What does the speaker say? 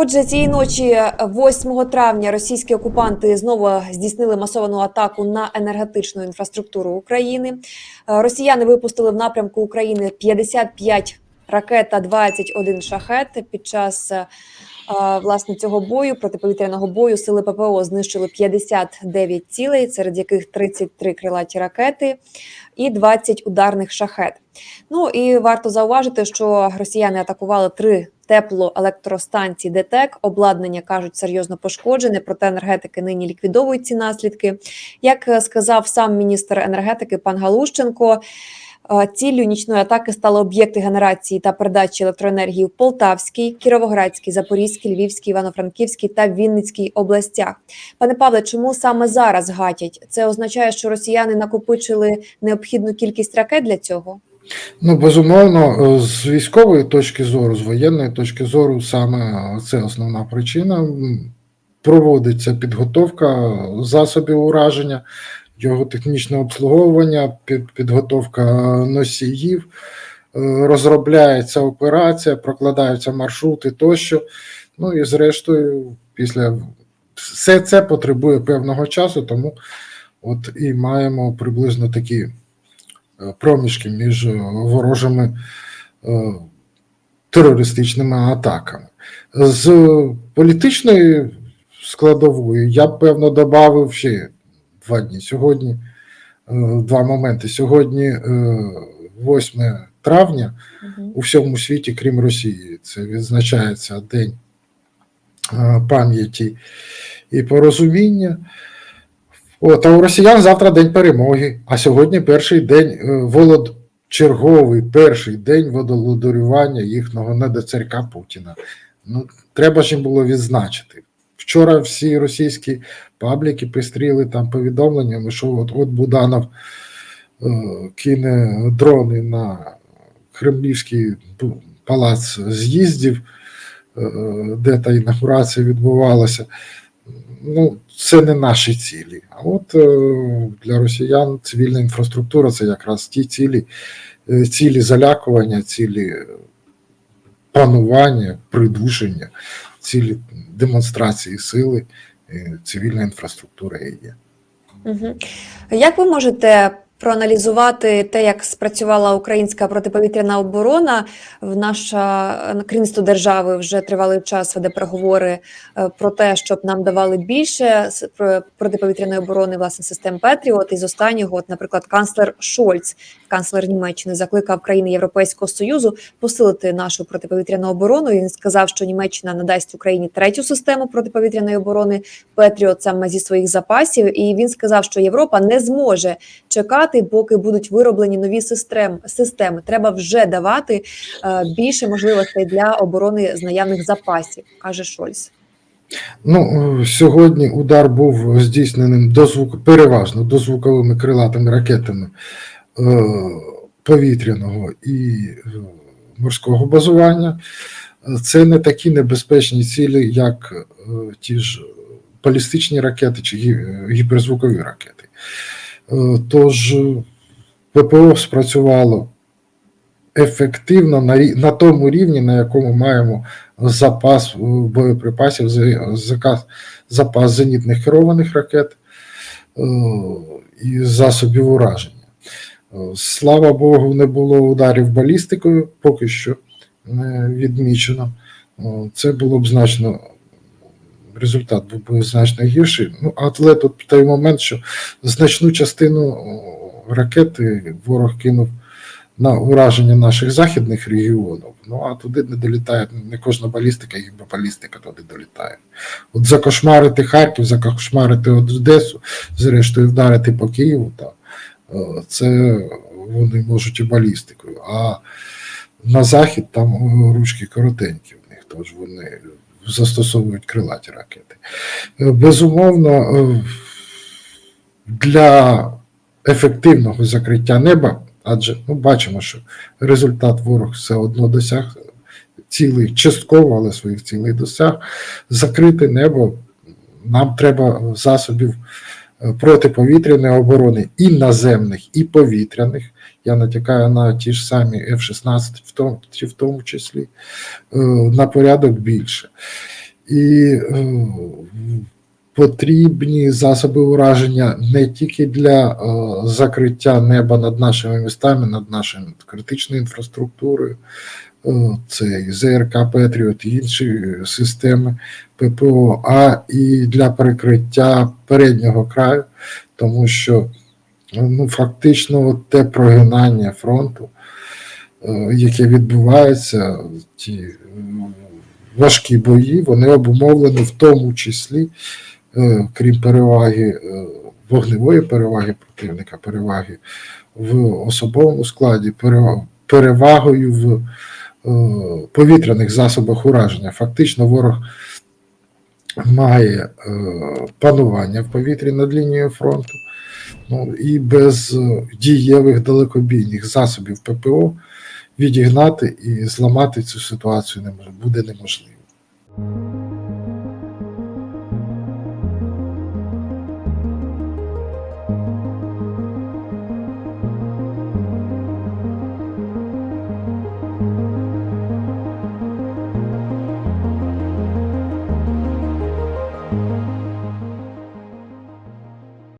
Отже, цієї ночі, 8 травня, російські окупанти знову здійснили масовану атаку на енергетичну інфраструктуру України. Е, Росіяни випустили в напрямку України 55 ракет та 21 шахет. Під час е, власне цього бою протиповітряного бою сили ППО знищили 59 цілей, серед яких 33 крилаті ракети і 20 ударних шахет. Ну і варто зауважити, що росіяни атакували три теплоелектростанції ДТЕК. Обладнання кажуть серйозно пошкоджене, проте енергетики нині ліквідовують ці наслідки. Як е, сказав сам міністр енергетики пан Галущенко. Е, Ціллю нічної атаки стали об'єкти генерації та передачі електроенергії в Полтавській, Кіровоградській, Запорізькій, Львівській, Івано-Франківській та Вінницькій областях. Пане Павле, чому саме зараз гатять? Це означає, що росіяни накопичили необхідну кількість ракет для цього? Ну, безумовно, е, з військової точки зору, з воєнної точки зору, саме це основна причина. Проводиться підготовка засобів ураження, його технічне обслуговування, підготовка носіїв, е, розробляється операція, прокладаються маршрути тощо. Ну і зрештою, після все це потребує певного часу, тому от і маємо приблизно такі е, проміжки між е, ворожими терористичними атаками. З політичної складової я б певно додав ще два дні. Сьогодні е, два моменти. Сьогодні е, 8 травня у всьому світі, крім Росії, це відзначається День е, пам'яті і порозуміння. От, а у росіян завтра день перемоги, а сьогодні перший день е, волод... черговий перший день водолодарювання їхнього недоцарька Путіна. Ну, треба ж їм було відзначити. Вчора всі російські пабліки пестріли там повідомленнями, що от, от Буданов е, кине дрони на Кремлівський палац з'їздів, е, де та інаугурація відбувалася. Ну, це не наші цілі. А от е, для росіян цивільна інфраструктура це якраз ті цілі, е, цілі залякування, цілі панування, придушення, цілі демонстрації сили. цивільної Цивільна інфраструктура є. Угу. Як ви можете проаналізувати те, як спрацювала українська протиповітряна оборона? В наша керівництво держави вже тривалий час веде переговори е, про те, щоб нам давали більше протиповітряної оборони власне систем Петріот. І з останнього, от, наприклад, канцлер Шольц, канцлер Німеччини, закликав країни Європейського союзу посилити нашу протиповітряну оборону. Він сказав, що Німеччина надасть Україні третю систему протиповітряної оборони Петріот саме зі своїх запасів. І він сказав, що Європа не зможе чекати, поки будуть вироблені нові систем, системи. Треба вже давати е, більше можливостей для оборони з наявних запасів, каже Шольц. Ну, е, сьогодні удар був здійсненим дозвук, переважно дозвуковими крилатими ракетами е, повітряного і е, морського базування. Це не такі небезпечні цілі, як е, ті ж балістичні ракети чи гіперзвукові ракети. Е, Тож ППО спрацювало ефективно на, на тому рівні, на якому маємо запас е, боєприпасів, заказ- запас зенітних керованих ракет е, і засобів ураження. Слава Богу, не було ударів балістикою, поки що не відмічено. Це було б значно. Результат був би значно гірший. Ну, але тут той момент, що значну частину ракети ворог кинув на ураження наших західних регіонів. Ну а туди не долітає не кожна балістика, їх балістика туди долітає. От закошмарити Харків, закошмарити Одесу, зрештою вдарити по Києву, та, е, це вони можуть і балістикою. А на захід там ручки коротенькі в них, тож вони застосовують крилаті ракети. Е, Безумовно, е, для ефективного закриття неба, адже ну, бачимо, що результат ворог все одно досяг цілий, частково, але своїх цілей досяг. Закрити небо нам треба засобів протиповітряної оборони і наземних, і повітряних. Я натякаю на ті ж самі F-16 в тому, в тому числі, е, на порядок більше. І е, потрібні засоби ураження не тільки для е, закриття неба над нашими містами, над нашою критичною інфраструктурою, е, це ЗРК Петріот, і інші системи ППО, а і для перекриття переднього краю, тому що ну, фактично от те прогинання фронту, е, яке відбувається, ті е, важкі бої, вони обумовлені в тому числі, е, крім переваги, е, вогневої переваги противника, переваги в особовому складі, перевагою в е, повітряних засобах ураження. Фактично, ворог має е, панування в повітрі над лінією фронту. Ну і без е, дієвих далекобійних засобів ППО відігнати і зламати цю ситуацію буде неможливо.